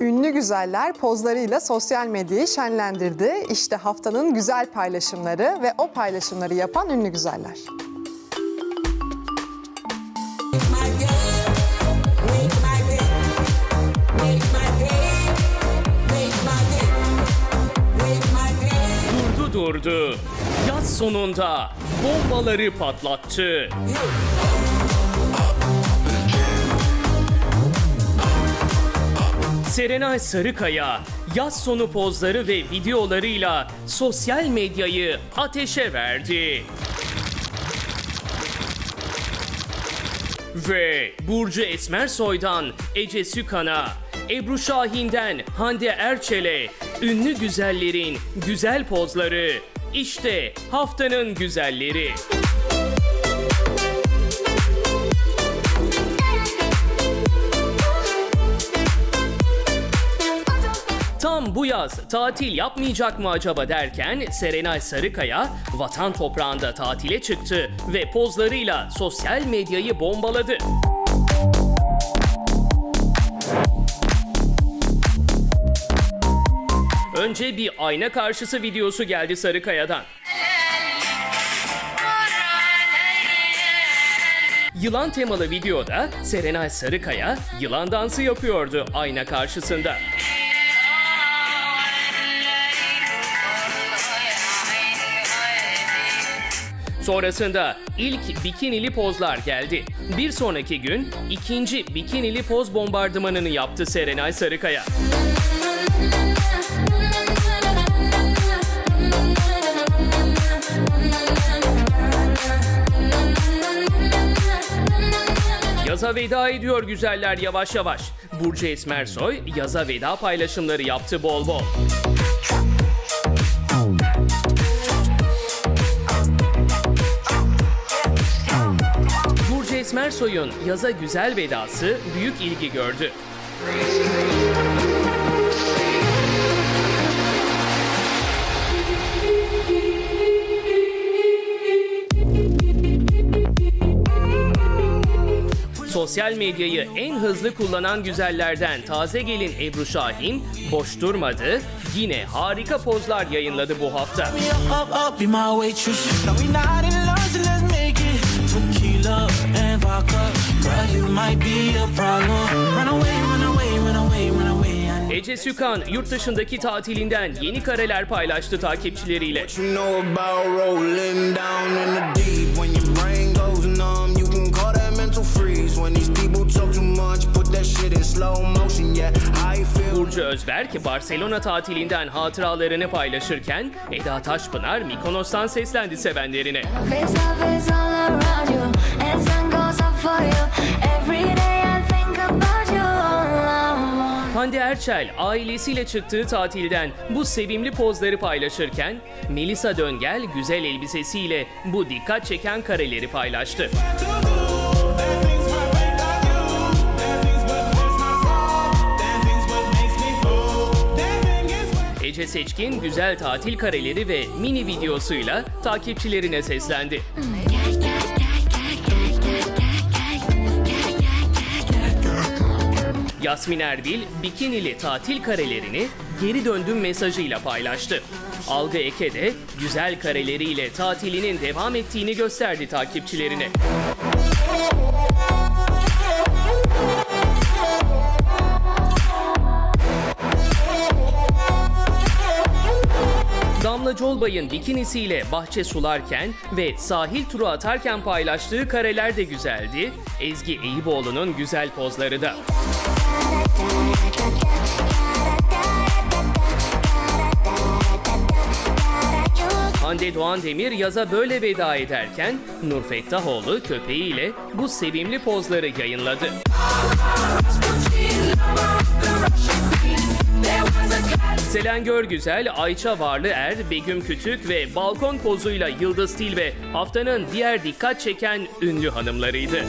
Ünlü güzeller pozlarıyla sosyal medyayı şenlendirdi. İşte haftanın güzel paylaşımları ve o paylaşımları yapan ünlü güzeller. Durdu durdu. Yaz sonunda bombaları patlattı. Serenay Sarıkaya yaz sonu pozları ve videolarıyla sosyal medyayı ateşe verdi. Ve Burcu Esmersoy'dan Ece Sükan'a, Ebru Şahin'den Hande Erçel'e ünlü güzellerin güzel pozları. İşte haftanın güzelleri. Bu yaz tatil yapmayacak mı acaba derken Serenay Sarıkaya vatan toprağında tatile çıktı ve pozlarıyla sosyal medyayı bombaladı. Önce bir ayna karşısı videosu geldi Sarıkaya'dan. Yılan temalı videoda Serenay Sarıkaya yılan dansı yapıyordu ayna karşısında. Sonrasında ilk bikinili pozlar geldi. Bir sonraki gün ikinci bikinili poz bombardımanını yaptı Serenay Sarıkaya. Yaza veda ediyor güzeller yavaş yavaş. Burcu Esmersoy yaza veda paylaşımları yaptı bol bol. Esmersoy'un yaza güzel vedası büyük ilgi gördü. Sosyal medyayı en hızlı kullanan güzellerden taze gelin Ebru Şahin boş durmadı. Yine harika pozlar yayınladı bu hafta. Tequila and vodka, girl, you might be a problem. Run away, run away, run away, run away. Ece Sükan yurt dışındaki tatilinden yeni kareler paylaştı takipçileriyle. Burcu Özberk Barcelona tatilinden hatıralarını paylaşırken Eda Taşpınar Mikonos'tan seslendi sevenlerine. Hande Erçel ailesiyle çıktığı tatilden bu sevimli pozları paylaşırken Melisa Döngel güzel elbisesiyle bu dikkat çeken kareleri paylaştı. Ece Seçkin güzel tatil kareleri ve mini videosuyla takipçilerine seslendi. Yasmin Erbil bikinili tatil karelerini geri döndüm mesajıyla paylaştı. Algı Eke de güzel kareleriyle tatilinin devam ettiğini gösterdi takipçilerine. Damla Colbay'ın bikinisiyle bahçe sularken ve sahil turu atarken paylaştığı kareler de güzeldi. Ezgi Eyüboğlu'nun güzel pozları da. Hande Doğan Demir yaza böyle veda ederken Nur Fettahoğlu köpeğiyle bu sevimli pozları yayınladı. Selen Görgüzel, Ayça Varlıer, Begüm Kütük ve balkon pozuyla Yıldız Tilbe haftanın diğer dikkat çeken ünlü hanımlarıydı.